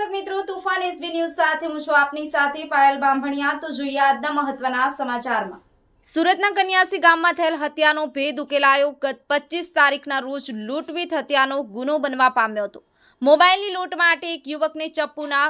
રહ્યું તુફાન SB news સાથે હું છું આપની સાથે પાયલ બામભણિયા તો જોઈએ આજના મહત્વના સમાચારમાં. સુરતના કન્યાસી ગામમાં થયેલ હત્યાનો ભેદ ઉકેલાયો. ગત પચીસ તારીખના રોજ લૂંટવીત હત્યાનો ગુનો બનવા પામ્યો હતો. મોબાઈલની લૂંટ માટે એક યુવકને ચપ્પુના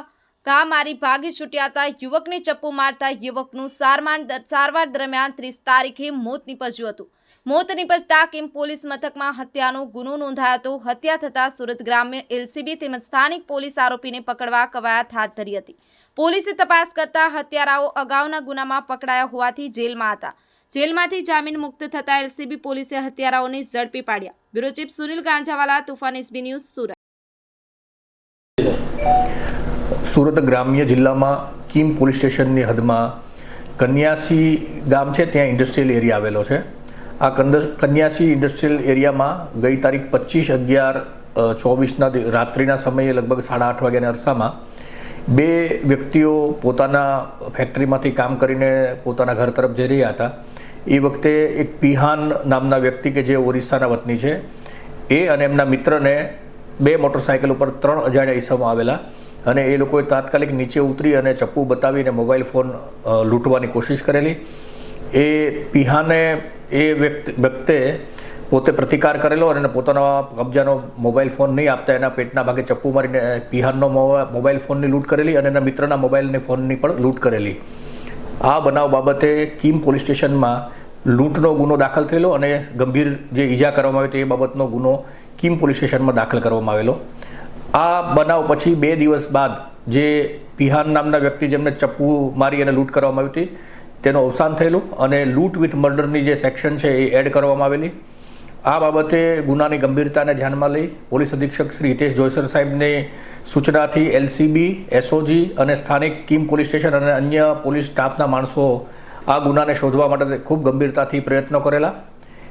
ઘા મારી ભાગી છૂટ્યા હતા યુવકને ચપ્પુ મારતા યુવકનું સારમાન સારવાર દરમિયાન ત્રીસ તારીખે મોત નીપજ્યું હતું. મોત નીપજતા કિમ પોલીસ મથકમાં હત્યાનો ગુનો નોંધાયો હતો. હત્યા થતાં સુરત ગ્રામ્ય એલસીબી તેમજ સ્થાનિક પોલીસ આરોપીને પકડવા કવાયત હાથ ધરી હતી. પોલીસે તપાસ કરતા હત્યારાઓ અગાઉના ગુનામાં પકડાયા હોવાથી જેલમાં હતા. જેલમાંથી જામીન મુક્ત થતા એલસીબી પોલીસે હત્યારાઓને ઝડપી પાડ્યા. Bureau chief Sunil Ganjawala, Toofan SB news Surat. Surat ગ્રામ્ય જિલ્લામાં કીમ પોલીસ સ્ટેશનની હદમાં કન્યાસી ગામ છે, ત્યાં ઇન્ડસ્ટ્રીયલ એરિયા આવેલો છે. આ કન્યાસી ઇન્ડસ્ટ્રીયલ એરિયામાં ગઈ તારીખ પચીસ અગિયાર ચોવીસના રાત્રિના સમયે લગભગ સાડા આઠ વાગ્યાના અરસામાં બે વ્યક્તિઓ પોતાના ફેક્ટરીમાંથી કામ કરીને પોતાના ઘર તરફ જઈ રહ્યા હતા. એ વખતે એક પિહાન નામના વ્યક્તિ કે જે ઓરિસ્સાના વતની છે, એ અને એમના મિત્રને બે મોટરસાયકલ ઉપર ત્રણ અજાણ્યા ઈસમો આવેલા. અને એ લોકોએ તાત્કાલિક નીચે ઉતરી અને ચપ્પુ બતાવીને મોબાઈલ ફોન લૂંટવાની કોશિશ કરેલી. એ પિહાને એ વ્યક્તિ પોતે પ્રતિકાર કરેલો અને પોતાના કબજાનો મોબાઈલ ફોન નહીં આપતા, એના પેટના ભાગે ચપ્પુ મારીને પિહાનનો મોબાઈલ ફોનની લૂંટ કરેલી અને એના મિત્રના મોબાઈલની ફોનની પણ લૂંટ કરેલી. આ બનાવ બાબતે કીમ પોલીસ સ્ટેશનમાં લૂંટનો ગુનો દાખલ થયેલો અને ગંભીર જે ઈજા કરવામાં આવી તે એ બાબતનો ગુનો કીમ પોલીસ સ્ટેશનમાં દાખલ કરવામાં આવેલો. આ બનાવ પછી બે દિવસ બાદ જે પિહાન નામના વ્યક્તિ જેમને ચપ્પુ મારી અને લૂંટ કરવામાં આવી હતી, તેનું અવસાન થયેલું અને લૂંટ વિથ મર્ડરની જે સેક્શન છે એ એડ કરવામાં આવેલી. આ બાબતે ગુનાની ગંભીરતાને ધ્યાનમાં લઈ પોલીસ અધિક્ષક શ્રી હિતેશ જોયસર સાહેબને સૂચનાથી એલસીબી, એસઓજી અને સ્થાનિક કીમ પોલીસ સ્ટેશન અને અન્ય પોલીસ સ્ટાફના માણસો આ ગુનાને શોધવા માટે ખૂબ ગંભીરતાથી પ્રયત્નો કરેલા.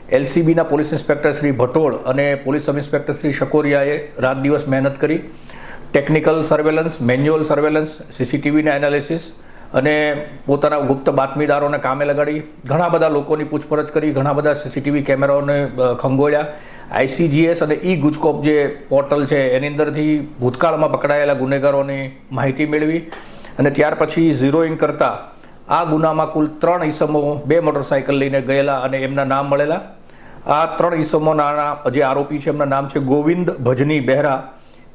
એલસીબીના પોલીસ ઇન્સ્પેક્ટર શ્રી ભટોળ અને પોલીસ સબ ઇન્સ્પેક્ટર શ્રી શકોરિયાએ રાત દિવસ મહેનત કરી. ટેકનિકલ સર્વેલન્સ, મેન્યુઅલ સર્વેલન્સ સીસીટીવીના એનાલિસિસ અને પોતાના ગુપ્ત બાતમીદારોને કામે લગાડી. ઘણા બધા લોકોની પૂછપરછ કરી, ઘણા બધા સીસીટીવી કેમેરાઓને ખંગોળ્યા. આઈસીજીએસ અને ઈ ગુજકોપ જે પોર્ટલ છે, એની અંદરથી ભૂતકાળમાં પકડાયેલા ગુનેગારોની માહિતી મેળવી અને ત્યાર પછી ઝીરો ઇન કરતા આ ગુનામાં કુલ ત્રણ ઈસમો બે મોટરસાયકલ લઈને ગયેલા અને એમના નામ મળેલા. આ ત્રણ ઈસમોના જે આરોપી છે, એમના નામ છે ગોવિંદ ભજની બહેરા,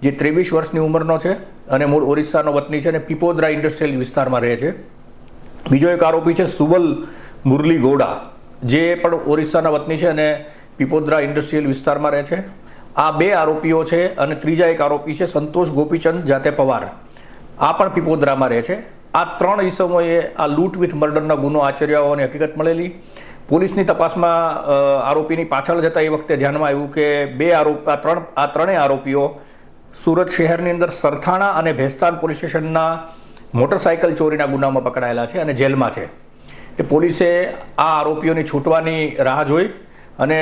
જે ત્રેવીસ વર્ષની ઉંમરનો છે અને મૂળ ઓરિસ્સાનો વતની છે અને પીપોદરા ઇન્ડસ્ટ્રીયલ વિસ્તારમાં રહે છે. બીજો એક આરોપી છે સુવલ મુરલી ગોડા જે પણ ઓરિસ્સાના વતની છે અને પીપોદરા ઇન્ડસ્ટ્રીયલ વિસ્તારમાં રહે છે. આ બે આરોપીઓ છે અને ત્રીજા એક આરોપી છે સંતોષ ગોપીચંદ, જાતે પવાર. આ પણ પીપોદરામાં રહે છે. આ ત્રણ ઈસમોએ આ લૂંટ વિથ મર્ડરના ગુનો આચર્યા હોવાની હકીકત મળેલી. પોલીસની તપાસમાં આરોપીની પાછળ જતા એ વખતે ધ્યાનમાં આવ્યું કે બે આરોપ, આ ત્રણ, આ ત્રણેય આરોપીઓ સુરત શહેરની અંદર સરથાણા અને ભેસ્તાન પોલીસ સ્ટેશનના મોટરસાયકલ ચોરીના ગુનામાં પકડાયેલા છે અને જેલમાં છે. એ પોલીસે આ આરોપીઓની છૂટવાની રાહ જોઈ અને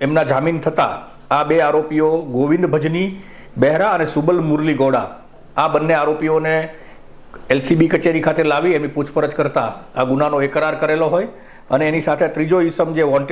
એમના જામીન થતાં આ બે આરોપીઓ ગોવિંદ ભજની, બહેરા અને સુબલ મુરલી ગોડા, આ બંને આરોપીઓને એલસીબી કચેરી ખાતે લાવી એમની પૂછપરછ કરતા આ ગુનાનો એકરાર કરેલો હોય અને એની સાથે ત્રીજો ઈસમ જે વોન્ટેડ